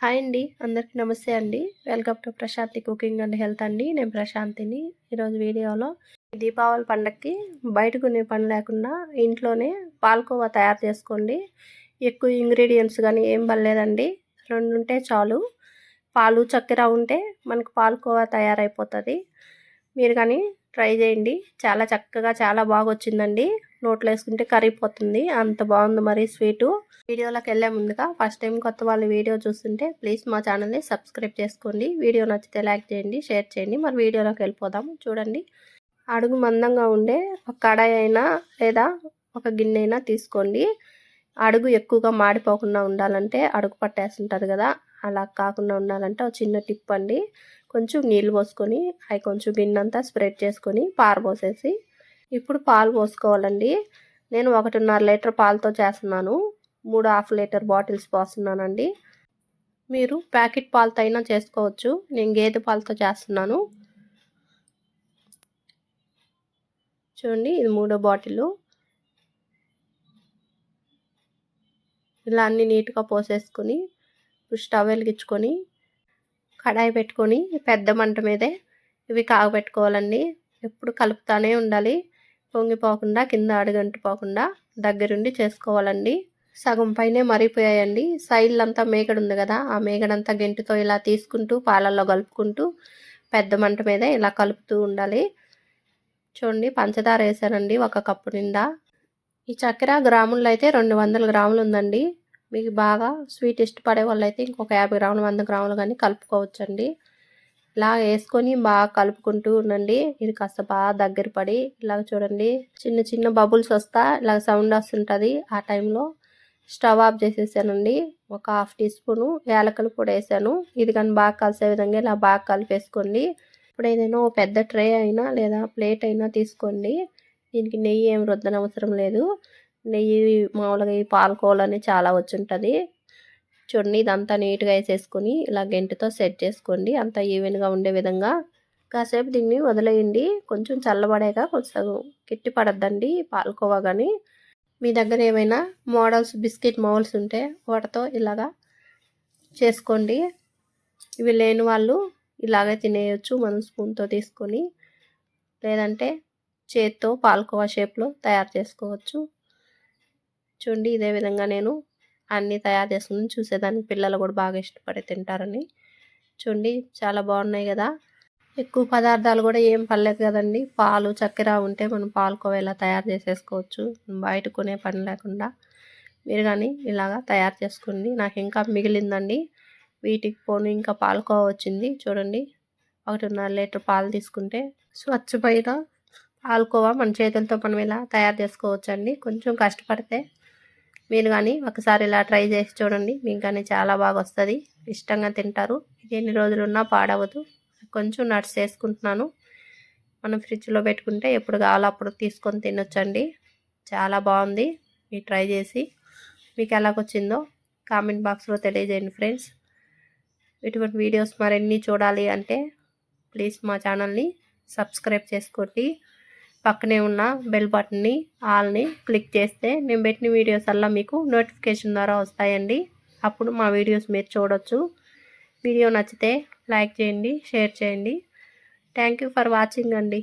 Hi అండి అందరికీ నమస్తే అండి. Welcome to Prashanthi cooking and health అండి. నేను ప్రశాంతిని. ఈరోజు వీడియోలో దీపావళి పండగకి బయట కొనే పని లేకుండా ఇంట్లోనే పాలకోవా తయారు చేసుకోండి. ఎక్కువ ఇంగ్రీడియంట్స్ కానీ ఏం పర్లేదండి. రెండు ఉంటే చాలు. పాలు చక్కెర ఉంటే మనకు పాలకోవా తయారైపోతుంది. మీరు కానీ ట్రై చేయండి. చాలా చక్కగా చాలా బాగా వచ్చిందండి నోట్లో వేసుకుంటే కరిగిపోతుంది. అంత బాగుంది మరి స్వీటు. వీడియోలోకి వెళ్ళే ముందుగా ఫస్ట్ టైం కొత్త వాళ్ళు వీడియో చూస్తుంటే ప్లీజ్ మా ఛానల్ని సబ్స్క్రైబ్ చేసుకోండి. వీడియో నచ్చితే లైక్ చేయండి షేర్ చేయండి. మరి వీడియోలోకి వెళ్ళిపోదాం. చూడండి. అడుగు మందంగా ఉండే ఒక కడాయి అయినా లేదా ఒక గిన్నె అయినా తీసుకోండి. అడుగు ఎక్కువగా మాడిపోకుండా ఉండాలంటే అడుగు పట్టేస్తుంటుంది కదా. అలా కాకుండా ఉండాలంటే ఒక చిన్న టిప్ అండి కొంచెం నీళ్ళు పోసుకొని అవి కొంచెం గిన్నెంతా స్ప్రెడ్ చేసుకొని పారబోసేసి ఇప్పుడు పాలు పోసుకోవాలండి. నేను ఒకటిన్నర లీటర్ పాలతో చేస్తున్నాను. మూడు హాఫ్ లీటర్ బాటిల్స్ పోస్తున్నానండి. మీరు ప్యాకెట్ పాలతో అయినా చేసుకోవచ్చు. నేను గేదె పాలతో చేస్తున్నాను. చూడండి ఇది మూడో బాటిల్. ఇలా అన్ని నీట్గా పోసేసుకొని స్టవ్ వెలిగించుకొని కడాయి పెట్టుకొని పెద్ద మంట మీదే ఇవి కాగబెట్టుకోవాలండి. ఎప్పుడు కలుపుతానే ఉండాలి. పొంగిపోకుండా కింద అడుగంటిపోకుండా దగ్గరుండి చేసుకోవాలండి. సగం పైనే మరిపోయాయండి సైడ్లంతా మేకడు ఉంది కదా ఆ మేకడంతా గెంటుతో ఇలా తీసుకుంటూ పాలల్లో కలుపుకుంటూ పెద్ద మంట మీద ఇలా కలుపుతూ ఉండాలి. చూడండి పంచదార వేసానండి ఒక కప్పు నిండా. ఈ చక్కెర గ్రాముల్లో అయితే రెండు వందల గ్రాములు ఉందండి. మీకు బాగా స్వీట్ ఇష్టపడే వాళ్ళు అయితే ఇంకొక యాభై గ్రాములు వంద గ్రాములు కానీ కలుపుకోవచ్చండి. ఇలా వేసుకొని బాగా కలుపుకుంటూ ఉండండి. ఇది కాస్త బాగా దగ్గర పడి ఇలాగ చూడండి. చిన్న చిన్న బబుల్స్ వస్తా ఇలా సౌండ్ వస్తుంటుంది. ఆ టైంలో స్టవ్ ఆఫ్ చేసేసానండి. ఒక హాఫ్ టీ స్పూను యాలకలు కూడా వేసాను. ఇది కానీ బాగా కలిసే విధంగా ఇలా బాగా కలిపేసుకోండి. ఇప్పుడు ఏదైనా పెద్ద ట్రే అయినా లేదా ప్లేట్ అయినా తీసుకోండి. దీనికి నెయ్యి ఏం రుద్దనవసరం లేదు. నెయ్యి మామూలుగా ఈ పాలకోవాలని చాలా వచ్చుంటుంది. చూడండి ఇదంతా నీట్గా వేసేసుకొని ఇలా గెంటుతో సెట్ చేసుకోండి. అంత ఈవెన్గా ఉండే విధంగా కాసేపు దీన్ని వదిలేయండి. కొంచెం చల్లబడాక కొంచెం కిట్టి పడద్దండి పాలకోవా కానీ మీ దగ్గర ఏమైనా మోడల్స్ బిస్కెట్ మోల్స్ ఉంటే వాటితో ఇలాగా చేసుకోండి. ఇవి లేని వాళ్ళు ఇలాగే తినేయచ్చు మనం స్పూన్తో తీసుకొని. లేదంటే చేత్తో పాలకోవా షేప్లో తయారు చేసుకోవచ్చు. చూడండి ఇదే విధంగా నేను అన్నీ తయారు చేసుకుని చూసేదాన్ని పిల్లలు కూడా బాగా ఇష్టపడి తింటారని. చూడండి చాలా బాగున్నాయి కదా. ఎక్కువ పదార్థాలు కూడా ఏం పర్లేదు కదండి. పాలు చక్కెర ఉంటే మనం పాలకోవేలా తయారు చేసేసుకోవచ్చు. బయట కొనే పని లేకుండా. మీరు కానీ ఇలాగా తయారు చేసుకోండి నాకు ఇంకా మిగిలిందండి. వీటికి పోను ఇంకా పాలకోవ వచ్చింది చూడండి ఒకటిన్నర లీటర్ పాలు తీసుకుంటే స్వచ్ఛమైన పాలకోవా? మన చేతులతో మనం ఇలా తయారు చేసుకోవచ్చండి. కొంచెం కష్టపడితే మీరు కానీ ఒకసారి ఇలా ట్రై చేసి చూడండి. మీకు కానీ చాలా బాగా వస్తుంది. ఇష్టంగా తింటారు. ఇది ఎన్ని రోజులు ఉన్నా పాడవదు. కొంచెం నట్స్ వేసుకుంటున్నాను మనం ఫ్రిడ్జ్లో పెట్టుకుంటే ఎప్పుడు కావాలో అప్పుడు తీసుకొని తినొచ్చండి. చాలా బాగుంది. మీరు ట్రై చేసి మీకు ఎలాగొచ్చిందో కామెంట్ బాక్స్లో తెలియజేయండి ఫ్రెండ్స్. ఇటువంటి వీడియోస్ మరిన్ని చూడాలి అంటే ప్లీజ్ మా ఛానల్ని సబ్స్క్రైబ్ చేసుకోండి. పక్కనే ఉన్న బెల్ బటన్ని ఆల్ని క్లిక్ చేస్తే మేము పెట్టిన వీడియోస్ అలా మీకు నోటిఫికేషన్ ద్వారా వస్తాయండి. అప్పుడు మా వీడియోస్ మీరు చూడొచ్చు. వీడియో నచ్చితే లైక్ చేయండి షేర్ చేయండి. థ్యాంక్ ఫర్ వాచింగ్ అండి.